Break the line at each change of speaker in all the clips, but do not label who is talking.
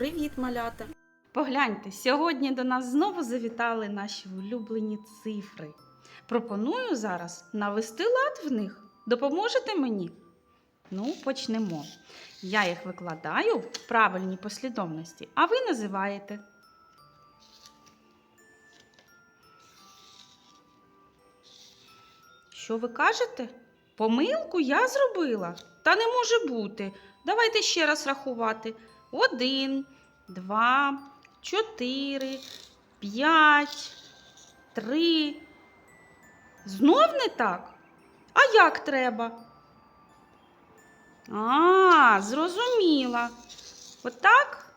Привіт, малята!
Погляньте, сьогодні до нас знову завітали наші улюблені цифри. Пропоную зараз навести лад в них. Допоможете мені? Ну, почнемо. Я їх викладаю в правильній послідовності, а ви називаєте. Що ви кажете? Помилку я зробила. Та не може бути. Давайте ще раз рахувати. Один, два, чотири, п'ять, три. Знов не так? А як треба? А, зрозуміла. Отак?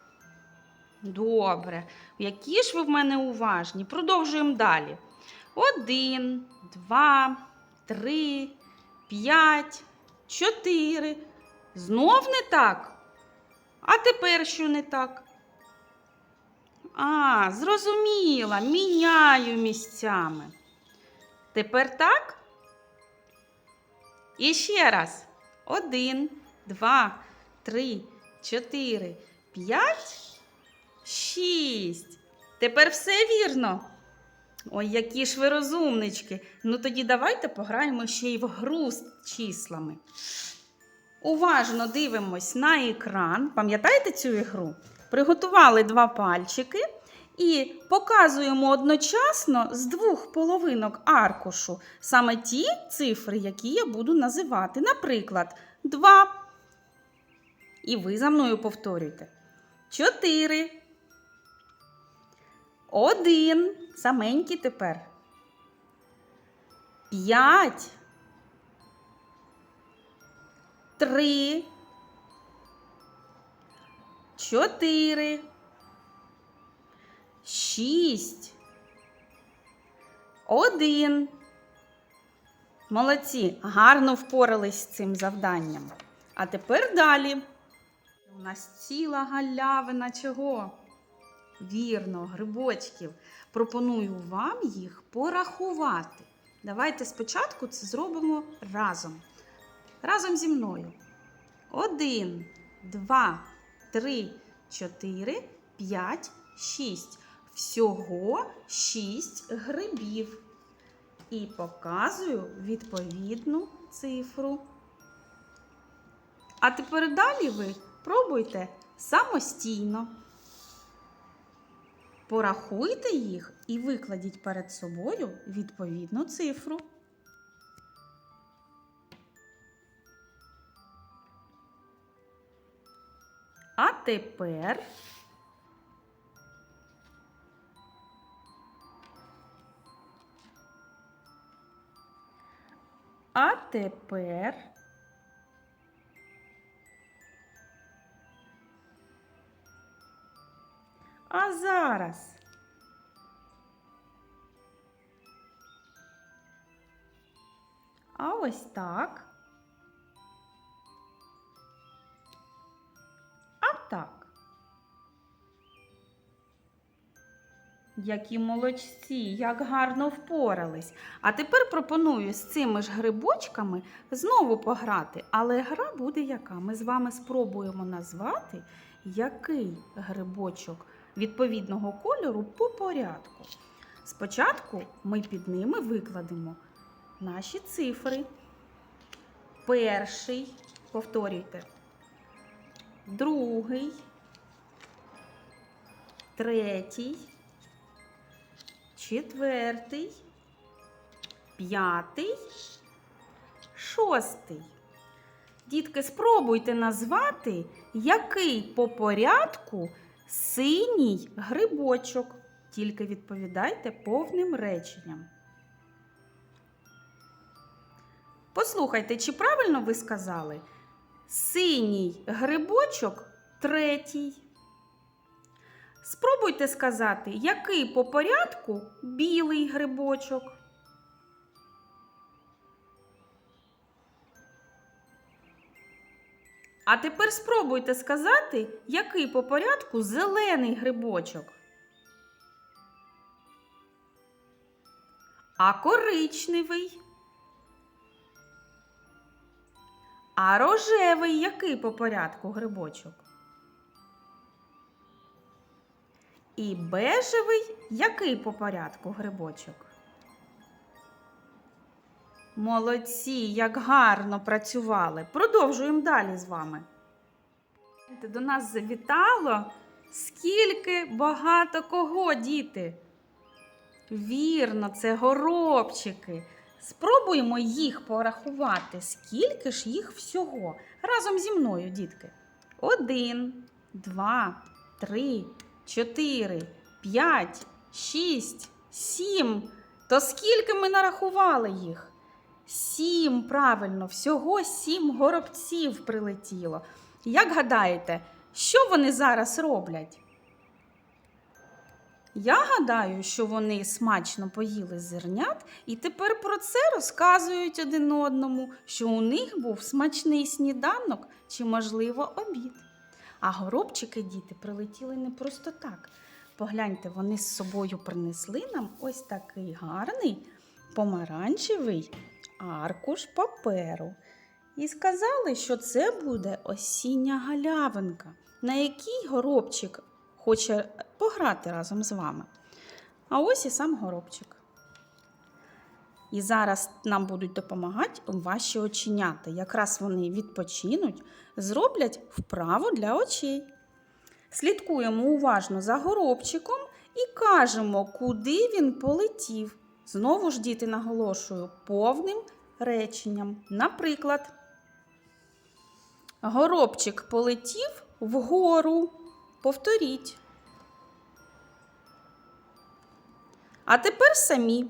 Добре. Які ж ви в мене уважні? Продовжуємо далі. Один, два, три, п'ять, чотири. Знов не так? А тепер що не так? А, зрозуміла, міняю місцями. Тепер так? І ще раз. Один, два, три, чотири, п'ять, шість. Тепер все вірно. Ой, які ж ви розумнички. Ну тоді давайте пограємо ще й в гру з числами. Уважно дивимось на екран. Пам'ятаєте цю ігру? Приготували два пальчики і показуємо одночасно з двох половинок аркушу саме ті цифри, які я буду називати. Наприклад, 2. І ви за мною повторюйте. 4. 1. Саменькі тепер. 5. Три, чотири, шість, один. Молодці, гарно впорались з цим завданням. А тепер далі. У нас ціла галявина чого? Вірно, грибочків. Пропоную вам їх порахувати. Давайте спочатку це зробимо разом. Разом зі мною. Один, два, три, чотири, п'ять, шість. Всього шість грибів. І показую відповідну цифру. А тепер далі ви пробуйте самостійно. Порахуйте їх і викладіть перед собою відповідну цифру. Тепер А тепер А зараз А ось так. Так. Які молодці, як гарно впорались. А тепер пропоную з цими ж грибочками знову пограти. Але гра буде яка? Ми з вами спробуємо назвати, який грибочок відповідного кольору по порядку. Спочатку ми під ними викладемо наші цифри. Перший, повторюйте, другий, третій, четвертий, п'ятий, шостий. Дітки, спробуйте назвати, який по порядку синій грибочок. Тільки відповідайте повним реченням. Послухайте, чи правильно ви сказали? Синій грибочок третій. Спробуйте сказати, який по порядку білий грибочок. А тепер спробуйте сказати, який по порядку зелений грибочок. А коричневий. А рожевий який по порядку грибочок? І бежевий який по порядку грибочок? Молодці, як гарно працювали. Продовжуємо далі з вами. До нас завітало скільки багато кого, діти. Вірно, це горобчики. Спробуємо їх порахувати. Скільки ж їх всього? Разом зі мною, дітки. Один, два, три, чотири, п'ять, шість, сім. То скільки ми нарахували їх? Сім, правильно, всього сім горобців прилетіло. Як гадаєте, що вони зараз роблять? Я гадаю, що вони смачно поїли зернят і тепер про це розказують один одному, що у них був смачний сніданок чи, можливо, обід. А горобчики діти прилетіли не просто так. Погляньте, вони з собою принесли нам ось такий гарний помаранчевий аркуш паперу. І сказали, що це буде осіння галявинка, на якій горобчик хоче пограти разом з вами. А ось і сам горобчик. І зараз нам будуть допомагати ваші оченята. Якраз вони відпочинуть, зроблять вправу для очей. Слідкуємо уважно за горобчиком і кажемо, куди він полетів. Знову ж діти наголошую повним реченням. Наприклад, горобчик полетів вгору. Повторіть. А тепер самі.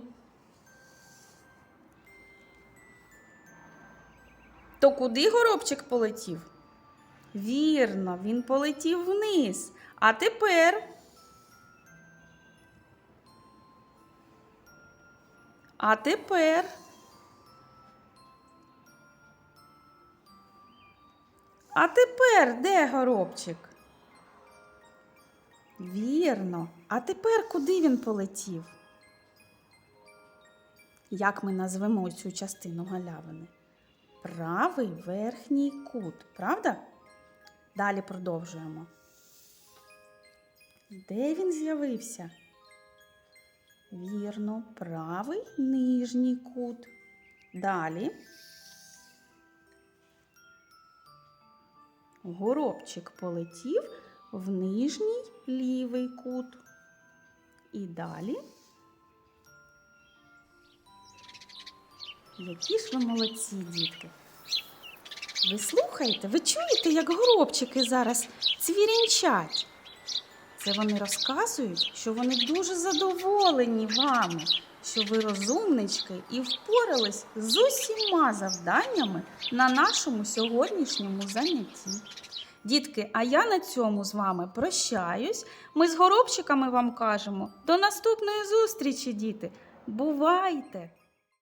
То куди горобчик полетів? Вірно, він полетів вниз. А тепер. А тепер. А тепер де горобчик? Вірно. А тепер куди він полетів? Як ми назвемо цю частину галявини? Правий верхній кут, правда? Далі продовжуємо. Де він з'явився? Вірно, правий нижній кут. Далі. Горобчик полетів в нижній лівий кут. І далі. Які ж ви молодці, дітки. Ви слухаєте, ви чуєте, як горобчики зараз цвірінчать? Це вони розказують, що вони дуже задоволені вами, що ви розумнички і впорались з усіма завданнями на нашому сьогоднішньому занятті. Дітки, а я на цьому з вами прощаюсь. Ми з горобчиками вам кажемо до наступної зустрічі, діти. Бувайте!